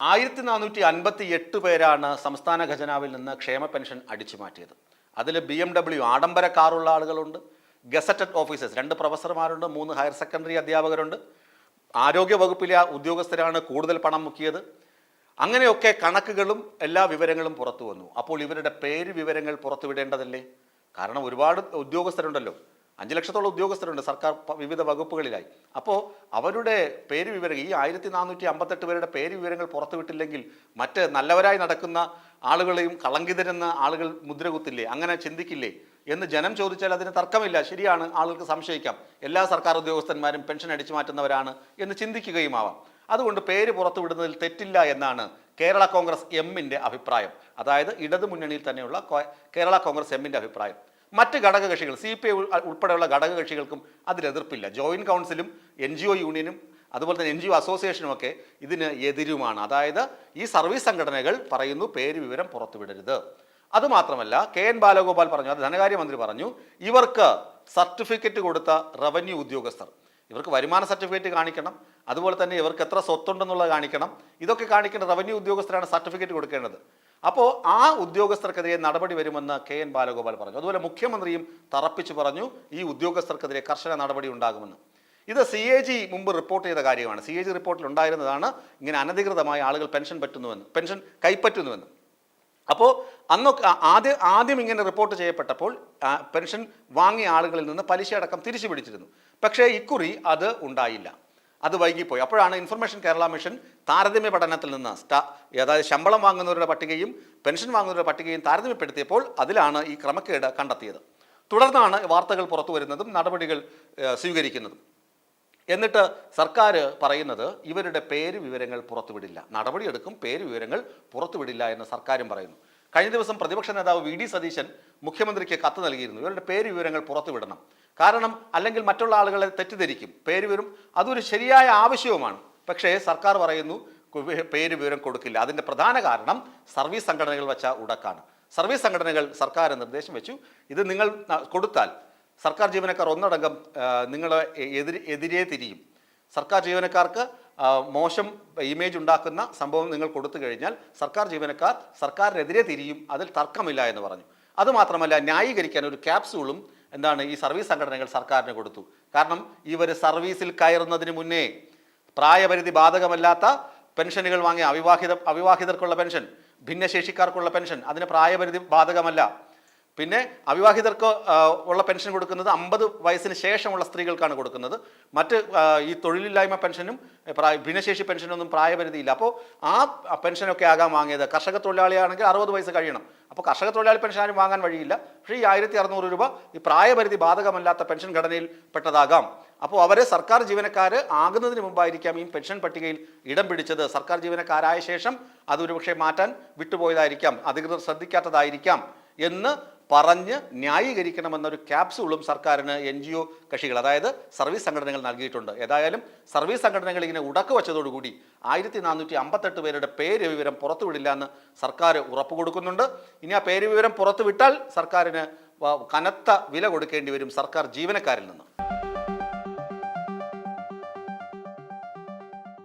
ആയിരത്തി നാനൂറ്റി അൻപത്തി എട്ട് പേരാണ് സംസ്ഥാന ഖജനാവിൽ നിന്ന് ക്ഷേമ പെൻഷൻ അടിച്ചു മാറ്റിയത് അതിൽ ബി എം ഡബ്ല്യു ആഡംബര കാറുള്ള ആളുകളുണ്ട് ഗസറ്റഡ് ഓഫീസേഴ്സ് രണ്ട് പ്രൊഫസർമാരുണ്ട് മൂന്ന് ഹയർ സെക്കൻഡറി അധ്യാപകരുണ്ട്. ആരോഗ്യ വകുപ്പിലെ ഉദ്യോഗസ്ഥരാണ് കൂടുതൽ പണം മുക്കിയത്. അങ്ങനെയൊക്കെ കണക്കുകളും എല്ലാ വിവരങ്ങളും പുറത്തു വന്നു. അപ്പോൾ ഇവരുടെ പേര് വിവരങ്ങൾ പുറത്തുവിടേണ്ടതല്ലേ? കാരണം ഒരുപാട് ഉദ്യോഗസ്ഥരുണ്ടല്ലോ. അഞ്ച് ലക്ഷത്തോളം ഉദ്യോഗസ്ഥരുണ്ട് സർക്കാർ വിവിധ വകുപ്പുകളിലായി. അപ്പോൾ അവരുടെ പേര് വിവരം ഈ ആയിരത്തി നാനൂറ്റി അമ്പത്തെട്ട് പേരുടെ പേര് വിവരങ്ങൾ പുറത്തുവിട്ടില്ലെങ്കിൽ മറ്റ് നല്ലവരായി നടക്കുന്ന ആളുകളെയും കളങ്കിതരെന്ന് ആളുകൾ മുദ്രകുത്തില്ലേ അങ്ങനെ ചിന്തിക്കില്ലേ എന്ന് ജനം ചോദിച്ചാൽ അതിന് തർക്കമില്ല. ശരിയാണ് ആളുകൾക്ക് സംശയിക്കാം. എല്ലാ സർക്കാർ ഉദ്യോഗസ്ഥന്മാരും പെൻഷൻ അടിച്ചു മാറ്റുന്നവരാണ് എന്ന് ചിന്തിക്കുകയും ആവാം അതുകൊണ്ട് പേര് പുറത്തുവിടുന്നതിൽ തെറ്റില്ല എന്നാണ് കേരള കോൺഗ്രസ് എമ്മിന്റെ അഭിപ്രായം. അതായത് ഇടതു മുന്നണിയിൽ തന്നെയുള്ള കേരള കോൺഗ്രസ് എമ്മിന്റെ അഭിപ്രായം. മറ്റ് ഘടകകക്ഷികൾ സി പി ഐ ഉൾപ്പെടെയുള്ള ഘടകകക്ഷികൾക്കും അതിൽ എതിർപ്പില്ല. ജോയിന്റ് കൗൺസിലും എൻ ജി ഒ യൂണിയനും അതുപോലെ തന്നെ എൻ ജി ഒ അസോസിയേഷനും ഒക്കെ ഇതിന് എതിരുമാണ്. അതായത് ഈ സർവീസ് സംഘടനകൾ പറയുന്നു പേര് വിവരം പുറത്തുവിടരുത്. അതുമാത്രമല്ല കെ എൻ ബാലഗോപാൽ പറഞ്ഞു അത് ധനകാര്യമന്ത്രി പറഞ്ഞു ഇവർക്ക് സർട്ടിഫിക്കറ്റ് കൊടുത്ത റവന്യൂ ഉദ്യോഗസ്ഥർ. ഇവർക്ക് വരുമാന സർട്ടിഫിക്കറ്റ് കാണിക്കണം അതുപോലെ തന്നെ ഇവർക്ക് എത്ര സ്വത്തുണ്ടെന്നുള്ളത് കാണിക്കണം. ഇതൊക്കെ കാണിക്കേണ്ട റവന്യൂ ഉദ്യോഗസ്ഥരാണ് സർട്ടിഫിക്കറ്റ് കൊടുക്കേണ്ടത്. അപ്പോൾ ആ ഉദ്യോഗസ്ഥർക്കെതിരെ നടപടി വരുമെന്ന് കെ എൻ ബാലഗോപാൽ പറഞ്ഞു. അതുപോലെ മുഖ്യമന്ത്രിയും തറപ്പിച്ചു പറഞ്ഞു ഈ ഉദ്യോഗസ്ഥർക്കെതിരെ കർശന നടപടി ഉണ്ടാകുമെന്ന്. ഇത് സി എ ജി മുമ്പ് റിപ്പോർട്ട് ചെയ്ത കാര്യമാണ്. സി എ ജി റിപ്പോർട്ടിൽ ഉണ്ടായിരുന്നതാണ് ഇങ്ങനെ അനധികൃതമായി ആളുകൾ പെൻഷൻ പറ്റുന്നുവെന്ന് പെൻഷൻ കൈപ്പറ്റുന്നുവെന്ന്. അപ്പോൾ അന്നൊക്കെ ആദ്യം ആദ്യം ഇങ്ങനെ റിപ്പോർട്ട് ചെയ്യപ്പെട്ടപ്പോൾ പെൻഷൻ വാങ്ങിയ ആളുകളിൽ നിന്ന് പലിശ അടക്കം തിരിച്ചു പിടിച്ചിരുന്നു പക്ഷേ ഇക്കുറി അത് ഉണ്ടായില്ല. അത് വൈകിപ്പോയി. അപ്പോഴാണ് ഇൻഫർമേഷൻ കേരള മിഷൻ താരതമ്യ പഠനത്തിൽ നിന്ന് സ്റ്റാ അതായത് ശമ്പളം വാങ്ങുന്നവരുടെ പട്ടികയും പെൻഷൻ വാങ്ങുന്നവരുടെ പട്ടികയും താരതമ്യപ്പെടുത്തിയപ്പോൾ അതിലാണ് ഈ ക്രമക്കേട് കണ്ടെത്തിയത്. തുടർന്നാണ് വാർത്തകൾ പുറത്തു വരുന്നതും നടപടികൾ സ്വീകരിക്കുന്നതും. എന്നിട്ട് സർക്കാർ പറയുന്നത് ഇവരുടെ പേര് വിവരങ്ങൾ പുറത്തുവിടില്ല. നടപടിയെടുക്കും പേര് വിവരങ്ങൾ പുറത്തുവിടില്ല എന്ന് സർക്കാരും പറയുന്നു. കഴിഞ്ഞ ദിവസം പ്രതിപക്ഷ നേതാവ് വി ഡി സതീശൻ മുഖ്യമന്ത്രിക്ക് കത്ത് നൽകിയിരുന്നു. ഇവരുടെ പേര് വിവരങ്ങൾ പുറത്തുവിടണം. കാരണം അല്ലെങ്കിൽ മറ്റുള്ള ആളുകളെ തെറ്റിദ്ധരിക്കും. പേര് വിവരം അതൊരു ശരിയായ ആവശ്യവുമാണ്. പക്ഷേ സർക്കാർ പറയുന്നു പേര് വിവരം കൊടുക്കില്ല. അതിന്റെ പ്രധാന കാരണം സർവീസ് സംഘടനകൾ വെച്ച ഉടക്കാണ്. സർവീസ് സംഘടനകൾ സർക്കാർ നിർദ്ദേശം വെച്ചു. ഇത് നിങ്ങൾ കൊടുത്താൽ സർക്കാർ ജീവനക്കാർ ഒന്നടങ്കം നിങ്ങളെ എതിരെ എതിരെ തിരിയും. സർക്കാർ ജീവനക്കാർക്ക് മോശം ഇമേജ് ഉണ്ടാക്കുന്ന സംഭവം നിങ്ങൾ കൊടുത്തു കഴിഞ്ഞാൽ സർക്കാർ ജീവനക്കാർ സർക്കാരിനെതിരെ തിരിയും അതിൽ തർക്കമില്ല എന്ന് പറഞ്ഞു. അതുമാത്രമല്ല ന്യായീകരിക്കാൻ ഒരു ക്യാപ്സൂളും എന്താണ് ഈ സർവീസ് സംഘടനകൾ സർക്കാരിന് കൊടുത്തു. കാരണം ഇവർ സർവീസിൽ കയറുന്നതിന് മുന്നേ പ്രായപരിധി ബാധകമല്ലാത്ത പെൻഷനുകൾ വാങ്ങിയ അവിവാഹിത അവിവാഹിതർക്കുള്ള പെൻഷൻ ഭിന്നശേഷിക്കാർക്കുള്ള പെൻഷൻ അതിന് പ്രായപരിധി ബാധകമല്ല. പിന്നെ അവിവാഹിതർക്ക് ഉള്ള പെൻഷൻ കൊടുക്കുന്നത് അമ്പത് വയസ്സിന് ശേഷമുള്ള സ്ത്രീകൾക്കാണ് കൊടുക്കുന്നത്. മറ്റ് ഈ തൊഴിലില്ലായ്മ പെൻഷനും ഭിന്നശേഷി പെൻഷനൊന്നും പ്രായപരിധിയില്ല. അപ്പോൾ ആ പെൻഷനൊക്കെ ആകാൻ വാങ്ങിയത് കർഷക തൊഴിലാളിയാണെങ്കിൽ അറുപത് വയസ്സ് കഴിയണം. അപ്പോൾ കർഷക തൊഴിലാളി പെൻഷൻ ആരും വാങ്ങാൻ വഴിയില്ല. പക്ഷേ ഈ ആയിരത്തി അറുന്നൂറ് രൂപ ഈ പ്രായപരിധി ബാധകമല്ലാത്ത പെൻഷൻ ഘടനയിൽ പെട്ടതാകാം. അപ്പോൾ അവരെ സർക്കാർ ജീവനക്കാർ ആകുന്നതിന് മുമ്പായിരിക്കാം ഈ പെൻഷൻ പട്ടികയിൽ ഇടം പിടിച്ചത്. സർക്കാർ ജീവനക്കാരായ ശേഷം അത് പക്ഷേ മാറ്റാൻ വിട്ടുപോയതായിരിക്കാം. അധികൃതർ ശ്രദ്ധിക്കാത്തതായിരിക്കാം എന്ന് പറഞ്ഞ് ന്യായീകരിക്കണമെന്നൊരു ക്യാപ്സൂളും സർക്കാരിന് എൻ ജി ഒ കക്ഷികൾ അതായത് സർവീസ് സംഘടനകൾ നൽകിയിട്ടുണ്ട്. ഏതായാലും സർവീസ് സംഘടനകൾ ഇങ്ങനെ ഉടക്ക് വച്ചതോടുകൂടി ആയിരത്തി നാനൂറ്റി അമ്പത്തെട്ട് പേരുടെ പേര് വിവരം പുറത്തുവിടില്ല എന്ന് സർക്കാർ ഉറപ്പ് കൊടുക്കുന്നുണ്ട്. ഇനി ആ പേര് വിവരം പുറത്തുവിട്ടാൽ സർക്കാരിന് കനത്ത വില കൊടുക്കേണ്ടി വരും സർക്കാർ ജീവനക്കാരിൽ നിന്ന്.